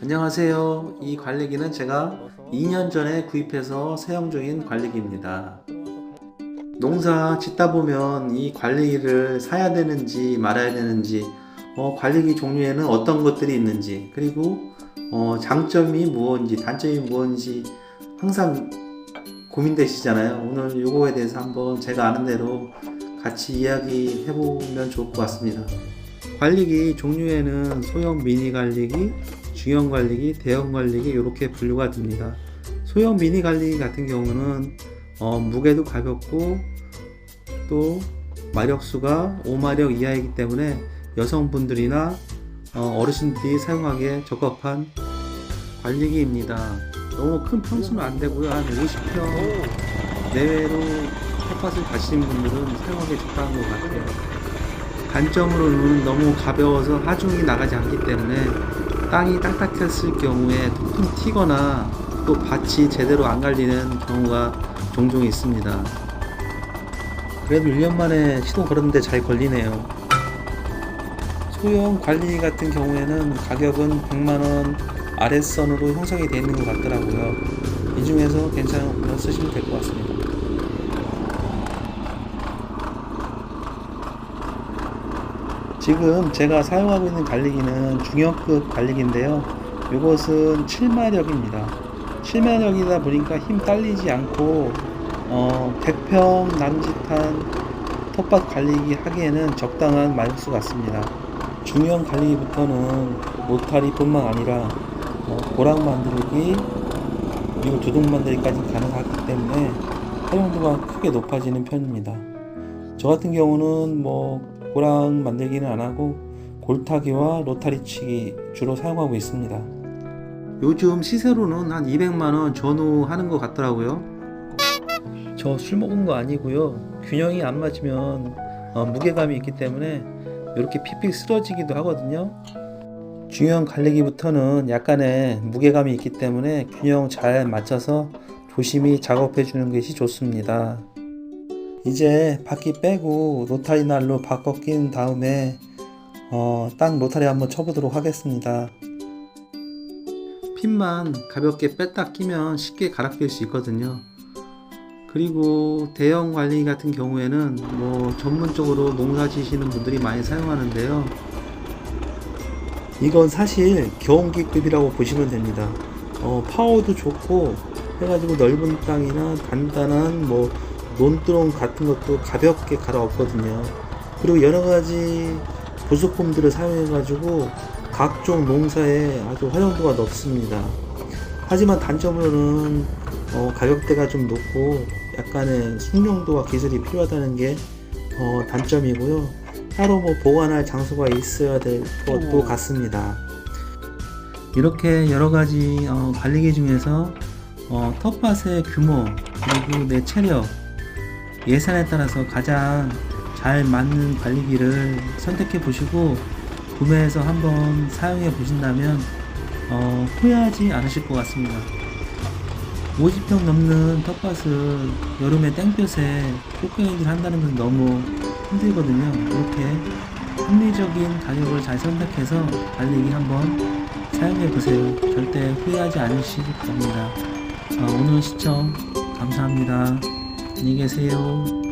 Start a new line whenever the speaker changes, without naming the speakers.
안녕하세요. 이 관리기는 제가 2년 전에 구입해서 사용 중인 관리기입니다. 농사 짓다 보면 이 관리기를 사야 되는지 말아야 되는지, 어, 관리기 종류에는 어떤 것들이 있는지, 그리고 어, 장점이 무엇인지, 단점이 무엇인지 항상 고민되시잖아요. 오늘 이거에 대해서 한번 제가 아는 대로 같이 이야기해 보면 좋을 것 같습니다. 관리기 종류에는 소형 미니 관리기, 중형 관리기, 대형 관리기 이렇게 분류가 됩니다. 소형 미니 관리기 같은 경우는 어, 무게도 가볍고 또 마력수가 5마력 이하이기 때문에 여성분들이나 어, 어르신들이 사용하기에 적합한 관리기입니다. 너무 큰 평수는 안 되고요. 한 50평 내외로 텃밭을 가시는 분들은 사용하기 적당한 것 같아요. 단점으로는 너무 가벼워서 하중이 나가지 않기 때문에 땅이 딱딱했을 경우에 통통 튀거나 또 밭이 제대로 안 갈리는 경우가 종종 있습니다. 그래도 1년 만에 시동 걸었는데 잘 걸리네요. 소형 관리 같은 경우에는 가격은 100만원 아랫선으로 형성이 되어 있는 것 같더라고요. 이 중에서 괜찮은 거 쓰시면 될 것 같습니다. 지금 제가 사용하고 있는 관리기는 중형급 관리기인데요. 이것은 7마력입니다. 7마력이다 보니까 힘 딸리지 않고 어, 100평 남짓한 텃밭 관리기 하기에는 적당한 마력수 같습니다. 중형 관리기부터는 로타리 뿐만 아니라 어, 고랑 만들기 그리고 두둑 만들기까지 가능하기 때문에 활용도가 크게 높아지는 편입니다. 저 같은 경우는 뭐 고랑 만들기는 안 하고 골타기와 로타리 치기 주로 사용하고 있습니다. 요즘 시세로는 한 200만원 전후 하는 것 같더라고요. 저 술 먹은 거 아니고요. 균형이 안 맞으면 어, 무게감이 있기 때문에 이렇게 픽픽 쓰러지기도 하거든요. 중형 갈리기부터는 약간의 무게감이 있기 때문에 균형 잘 맞춰서 조심히 작업해 주는 것이 좋습니다. 이제 바퀴 빼고 로타리 날로 바꿔 낀 다음에 어, 딱 로타리 한번 쳐보도록 하겠습니다. 핀만 가볍게 뺐다 끼면 쉽게 갈아 낄수 있거든요. 그리고 대형 관리 같은 경우에는 뭐 전문적으로 농사 지시는 분들이 많이 사용하는데요. 이건 사실 경운기급이라고 보시면 됩니다. 어, 파워도 좋고 해가지고 넓은 땅이나 단단한 뭐 논두렁 같은 것도 가볍게 갈아엎거든요. 그리고 여러 가지 부속품들을 사용해가지고 각종 농사에 아주 활용도가 높습니다. 하지만 단점으로는 어, 가격대가 좀 높고 약간의 숙련도와 기술이 필요하다는 게 어, 단점이고요. 따로 뭐 보관할 장소가 있어야 될 것도 같습니다. 이렇게 여러 가지 어, 관리기 중에서 어, 텃밭의 규모 그리고 내 체력 예산에 따라서 가장 잘 맞는 관리기를 선택해 보시고 구매해서 한번 사용해 보신다면 어, 후회하지 않으실 것 같습니다. 50평 넘는 텃밭을 여름에 땡볕에 꽃갱이를 한다는 것은 너무 힘들거든요. 이렇게 합리적인 가격을 잘 선택해서 관리기 한번 사용해 보세요. 절대 후회하지 않으실 겁니다. 어, 오늘 시청 감사합니다. 안녕히 계세요.